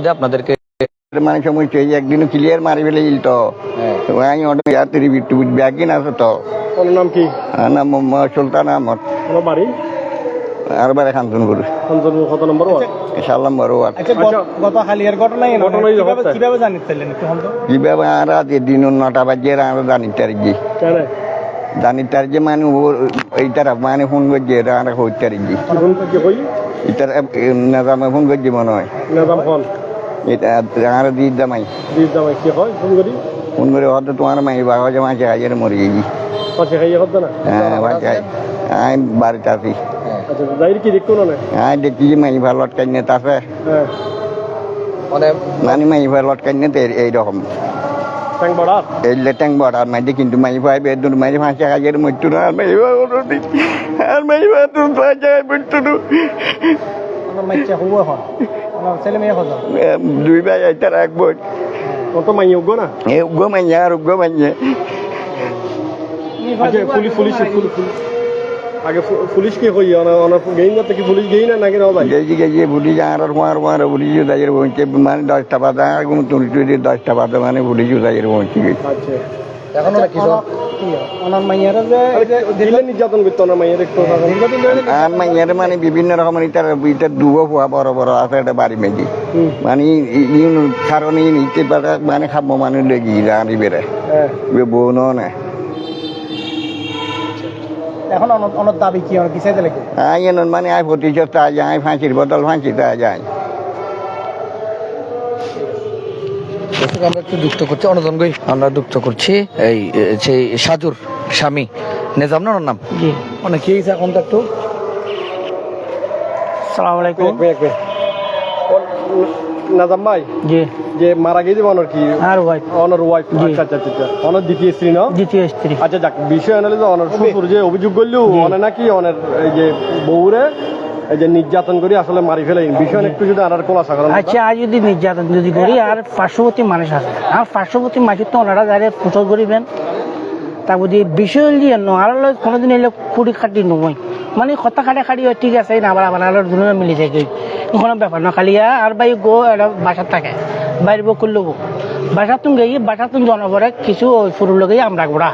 যে আপনাদেরকে মানে সময় সেই একদিন ক্লিয়ার মারি ফেলে ইল তো। ওয়াই অর্ডার ইয়াত্রি বিটু ব্যাগিন আছে তো। ওর নাম কি? সুলতান আহমদ। বাড়ি? কত নম্বর ওয়ার্ড? বড় গত- হালিয়ার ঘটনা কীভাবে। কীভাবে দিন নটা বাজে আর তারিখে। মানে এইটার মানে ফোন করছে কি কই? নাজামে ফোন করছে মনে হয়। নিজাম এটা আর দি দামাই দিস জামাই কি হয়? ফোন করি। ফোন করে হয়তো তোমার মাই বাবা যে মাঝে হাজার মরে গেছি। পাশে খাইয়ে হতো না? হ্যাঁ মাঝে আমি বাড়িতে আছি। আচ্ছা যাইর কি দেখতো না আমি দেখছি যে মাই ভালো লটকাই আছে হ্যাঁ। মানে মানে মাই ভালো লটকাই নিতে এইরকম ট্যাং এই লেটাং বড় আর মাঝে কিন্তু মাই ভাই বেদুন মাঝে ফাঁসে হাজার মরতো না আর মাই ভাই আর মাই ভাই না মাইচা দুই ভাই এটা রাখব কত মাইয়ে উগো না? এ উগ্র মাইয়া আর উগ্র মাইয়া আচ্ছা পুলিশ পুলিশ পুলিশ আগে পুলিশ কি কই অনা অনা গেই না কি পুলিশ গেই না নাকি না ভাই গেছি গেছি বুড়ি যাওয়ার মার মার বুড়ি যাইয়ের পৌঁছে মানে দশটা বাজা এবং তুলি তুলি বাজা মানে আচ্ছা। এখন সব ওনার মাইয়ারা যে দিলে নির্যাতন করতো না মাইয়ের একটু দীর্ঘদিন ধরে যে- আর মাইয়ার মানে বিভিন্ন রকমের ইটার ইটার দুবো ফুয়া বড় বড় আছে এটা বাড়ি মেজি। মানে ইউন কারণে নিতে পারে মানে খাব মানে লেগে রাঁধি বেড়ে। হ্যাঁ। বোন না এখন অন- ওনার দাবি কি অনেক কিসাইতে লাগে আই এন মানে আই প্রতিশোধ তা যায় ফাঁসির বদল ফাঁসি তা যায় দর্শক আমরা একটু যুক্ত করছি। অনুদান গই আমরা যুক্ত করছি এই সেই সাজুর স্বামী। নেজাম না ওনার নাম? জি। মানে কি হয়েছে এখন তো? একটু সালাম আলাইকুম। ওর- নাজাম ভাই? জি। যে মারা গেছে অনর কি? আর ওয়াইফ অনর ওয়াইফ আচ্ছা আচ্ছা আচ্ছা অনর দ্বিতীয় স্ত্রী না? দ্বিতীয় স্ত্রী। আচ্ছা যাক বিষয় হলো যে অনর শ্বশুর যে অভিযোগ করল অনে নাকি অনের এই যে বউরে এই যে নির্যাতন করে আসলে মারি ফেলে বিষয় একটু যদি আনার খোলাসা করেন আচ্ছা আজ যদি নির্যাতন যদি করি আর পার্শ্ববর্তী মানুষ আছে আর পার্শ্ববর্তী মানুষ তো ওনারা যারা ফুটো করিবেন তা বুঝি বিষয় দিয়ে আর কোনোদিন এলে কুড়ি খাটি নয়। মানে কথা খাটে খাটি হয় ঠিক আছে না আবার আবার আলোর দুজনে মিলে যায় কোনো ব্যাপার না খালি আর বাই গো এটা বাসার থাকে বাইরে বউ করল বাসা তুমি গিয়ে বাসা তুমি জনগণে কিছু ফুরুর লগে আমরা গোড়া।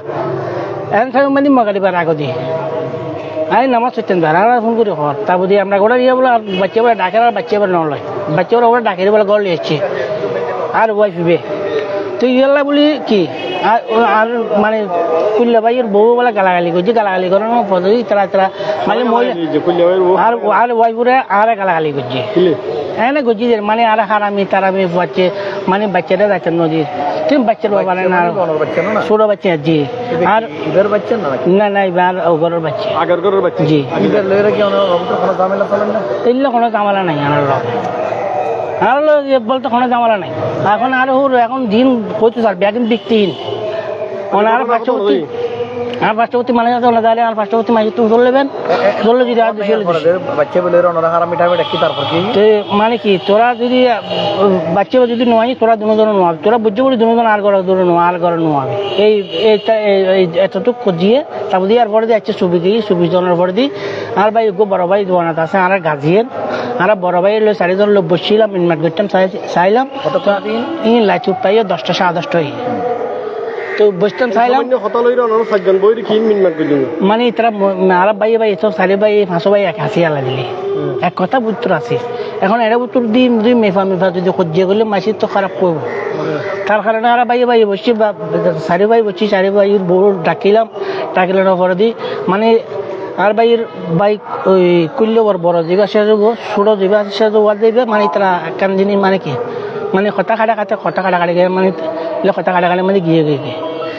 এখন থাকে মানে মগালিবার আগদি। আরে নামাজ সত্যেন ভাড়া ফোন করে হর তা বুঝি আমরা গোড়া দিয়ে বলে আর বাচ্চা বলে ডাকে আর বাচ্চা বলে নলয় বাচ্চা বলে ওরা ডাকে বলে গড় লিয়েছে আর ওয়াইফ বে তুই ইয়াল্লা বলি কি? আর আর মানে কুল্লা ভাইয়ের বউ বলে গালাগালি করছে গালাগালি করানোর পদ্ধতি তারা তারা মানে আর আর ওয়াইফুরে আরে গালাগালি করছে। হ্যাঁ না করছি মানে আর হারামি তারামি বাচ্চে মানে বাচ্চাটা যাচ্ছে নদীর তুমি বাচ্চার বাবা না বাচ্চা ছোট বাচ্চা জি। আর ঈদের বাচ্চা না না না এবার ওগরের বাচ্চা। আগের ঘরের বাচ্চা? জি। লয়েরা কি কোনো ঝামেলা চলেন না? তেলে কোনো জামালা নাই আমার আর বলতে কোনো জামালা নাই। এখন আর হুর এখন দিন কইতে স্যার ব্যাগিন বিকতিহীন ওনার পার্শ্ববর্তী আর পার্শ্ববর্তী মানে আছে ওনার দাঁড়িয়ে আর পার্শ্ববর্তী মানে তুমি ধরলেবেন ধরলে যদি আর দুশো বাচ্চা বলে ওনারা হারামি টাইমে ডাকি তারপর কি? তো মানে কি তোরা যদি বাচ্চা যদি নোয়াই তোরা দুজন নোয়াবি। তোরা বুঝতে পারি দুজন আর ঘরে দূরে নোয়া আর ঘরে নোয়াবি। এই এতটুকু খুঁজিয়ে তারপর দিয়ে আর পরে দিয়ে আছে ছবি গিয়ে ছবি জনের পরে দি আর ভাই গো বড় ভাই দোয়ানাত আছে আর গাজিয়ের আর বড় ভাই এলো চারিজন লোক বসছিলাম ইনমাট করতাম চাই- চাইলাম। ই লাইট পাইয়ে দশটা সাড়ে দশটা হয়ে তো বসতাম চাইলাম। সাতজন বইরে মানে তারা আরব ভাই ভাই তো সারি ভাই ফাঁসো ভাই এক হাসি আলা দিলি। এক কথা উত্তর আছে। এখন এটা উত্তর দি দুই মেফা মেফা যদি খুঁজিয়ে গেলে মাসি তো খারাপ করব তার কারণে আর ভাই ভাই বসছি বা সারি ভাই বসছি সারি ভাইয়ের বউ ডাকিলাম ডাকিলাম পরে দি। মানে আর ভাইয়ের বাইক ওই কুল্য বড় বড় জিগা সে যাব ছোটো জিগা সে ওয়ার দেবে মানে তারা একখান জিনিস মানে কি? মানে কথা কাটা কাটে কথা কাটা কাটে মানে কথা কাটা কাটে মানে গিয়ে গিয়ে গিয়ে।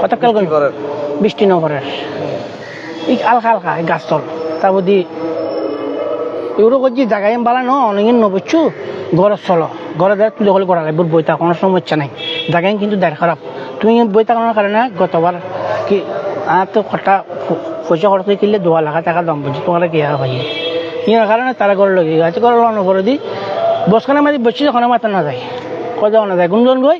কত নপরে এই বুদ্ধি এগুলো করছি জায়গায় বালা ন নবুচ্ছু ঘরে চলো। ঘরে করা লাগবে সমস্যা নাই। জায়গায় কিন্তু খারাপ। তুমি বই থাকানোর কারণে গতবার কি আর তো খটা পয়সা খরচ করে কিনলে দোয়া লাখ টাকা দাম বলছি তোমার কি আর ভাই ইয়ার কারণে তারা ঘরে লগে গেছে ঘরে লন করে দি বসখানে মাঝে বসছি যখন মাথা না যায়। কত না যায়? গুঞ্জন গই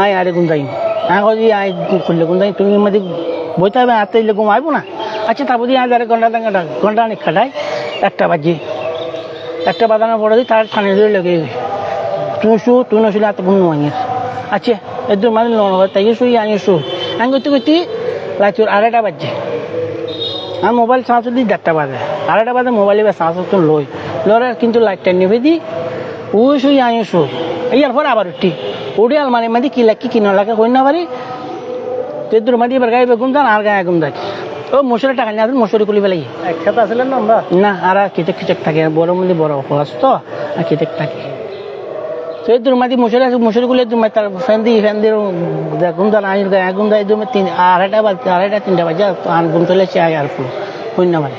আয়, আরে গুন যাই হ্যাঁ কদি আয়, খুললে গুন তুমি মাঝে বইতে হবে, হাতে ইলে ঘুম না? আচ্ছা তারপর দিয়ে আজ আরে ঘণ্টা ঘণ্টা ঘণ্টা অনেক খাটাই। একটা বাজি। একটা বাদানোর পরে দিই, তার খানে ধরে লেগে গেছে। তুই শু, তুই নশুলে এত গুণ আনিস আচ্ছা এর মানে তাই শুই আনি শু। আমি করতে করতে রাত্রির আড়াইটা বাজছে। আর মোবাইল চার্জ দিই দেড়টা বাজে, আড়াইটা বাজে মোবাইলে চার্জ তো লই। লরে কিন্তু লাইটটা নেবে দি ও শুই আনি শু ইয়ার পরে আবার উঠি। উঠে আলমারি মাঝে কি লাগে কি না লাগে হই না পারি। তেদুর মাঝে এবার গায়ে বেগুন যান আর গায়ে আগুন দেয় ও মশুরি টাকা নিয়ে আসবেন মশুরি খুলি পেলাই একসাথে আসলেন না আমরা? না আর কিটেক কিটেক থাকে বড় মধ্যে বড় খরচ তো আর কিটেক থাকে। তো এই দুর্মাদি মশুরি আছে মশুরি গুলো দুর্মাই তার ফ্যান দিয়ে ফ্যান দিয়ে গুম দান আইন গায়ে আগুন দেয় দুমে তিন আড়াইটা বাজে আড়াইটা তিনটা বাজে আন গুম চলে সে আয় আর ফুল বাজে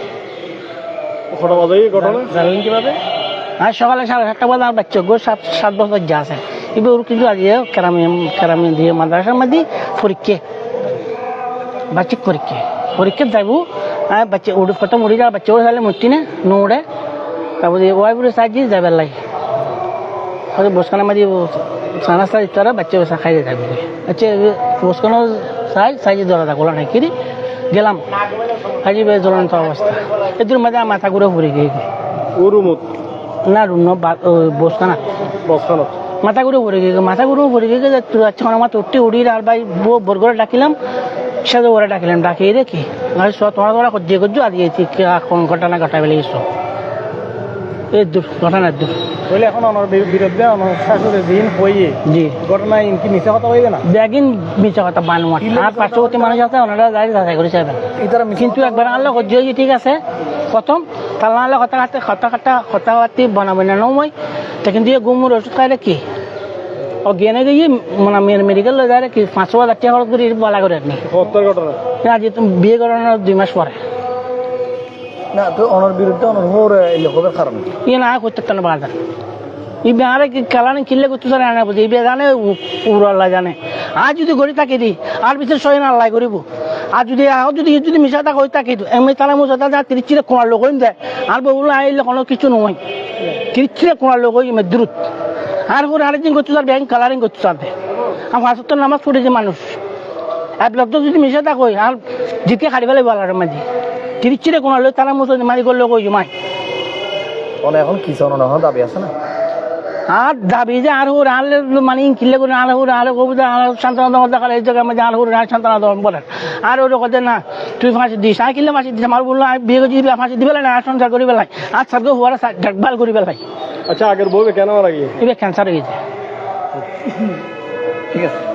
এই ঘটনা? জানলেন কীভাবে? আর সকালে সাড়ে সাতটা বাজে আর বাচ্চা গো, সাত সাত বছর যা আছে। এবার ওর কিন্তু আজকে কেরামি কেরামি দিয়ে মাদ্রাসার মধ্যে পরীক্ষা। বাচ্চা পরীক্ষা। পরীক্ষা যাব আর বাচ্চা উড়ে প্রথম উড়ে যাওয়া বাচ্চা উড়ে তাহলে মূর্তি না নো উড়ে তারপর ওয়াই বুড়ে সাহায্যে যাবার লাগে। হয়তো বসখানা মাঝে সানা সাইজ তারা বাচ্চা বসা খাইতে থাকবে আচ্ছা বসখানো সাইজ সাইজে ধরা থাকল না কিরি। গেলাম। বেশ জ্বলন্ত অবস্থা। এদের মাঝে আমার মাথা ঘুরে ঘুরে গিয়ে। ও রুমত না রুম বসখানা। বসখানত মাথা ঘুরে পড়ে গেছে মাথা ঘুরে পড়ে গিয়ে আচ্ছা আমার মাথা উঠতে উড়ি আর ভাই বরগরে ডাকিলাম সাথে ওরা ডাকিলাম ডাকিয়ে রেখে আমি সব তোমার তোমরা করছি করছ আর কোন ঘটনা ঘটা বেলে গেছো এই দূর ঘটনা দূর বলে এখন আমার বিরুদ্ধে আমার শাশুড়ি দিন হইয়ে জি। ঘটনা ইনকি মিথ্যা কথা হইবে না? ব্যাগিন মিছা কথা বানোয়াট আর পার্শ্ববর্তী মানুষ আছে ওনারা যাই যাচাই করে ইতারা কিন্তু একবার আনলে হয়ে ঠিক আছে? প্রথম তার আনলে কথা কাটতে কথা কাটা কথা কাটি বানাবে না নয় তা কিন্তু এই গুমুর ওষুধ খাইলে কি? ও গেনে গিয়ে মানে মেডিকেল লৈ যায় কি পাঁচশো হাজার টাকা খরচ করে বলা করে আপনি? তুমি বিয়ে করানোর দুই মাস পরে। না তো অনর বিরুদ্ধে অনর হোর লোকের কারণ ইয়ে না করতে কেন ই বেহারে কি কালানি কিনলে করতে স্যার আনা বুঝে? এই বে জানে আর যদি গড়ি তাকে দি আর পিছনে সই না আল্লাহ করিব। আর যদি যদি যদি মিশা থাকা হয়ে থাকে এমনি তারা মুসা যা তিরিচিরে কোনার লোক হইম দেয় আর আইলে কোনো কিছু নয়। তিরিচিরে কোনার লোক হই দ্রুত। আর করে আরেকদিন করতে স্যার ব্যাংক কালারিং করতে স্যার আমার নামাজ পড়েছে মানুষ। এক যদি মিশা থাক আর জিতকে খাড়ি ফেলে বলার মাঝে তিরিচিরে কোনার লোক তারা মুসা মারি করলে কই অন এখন কি অনর দাবি আছে না? আর দাবি যে আর হুর আর মানে কিনলে করে আর হুর আর কবিতা আর সান্তানা দম দেখালে এই জায়গায় মধ্যে আর হুর আর সান্তানা দম বলেন আর ওর কথা না তুই ফাঁসি দিস। আর কিনলে ফাঁসি দিস? আমার বলল বিয়ে করছি ফাঁসি দিবে না আর সংসার করি পেলাই আর সারকে হুয়ার দেখভাল করি পেলাই আচ্ছা আগের বউকে কেন লাগে এবার ক্যান্সার হয়ে গেছে। ঠিক আছে।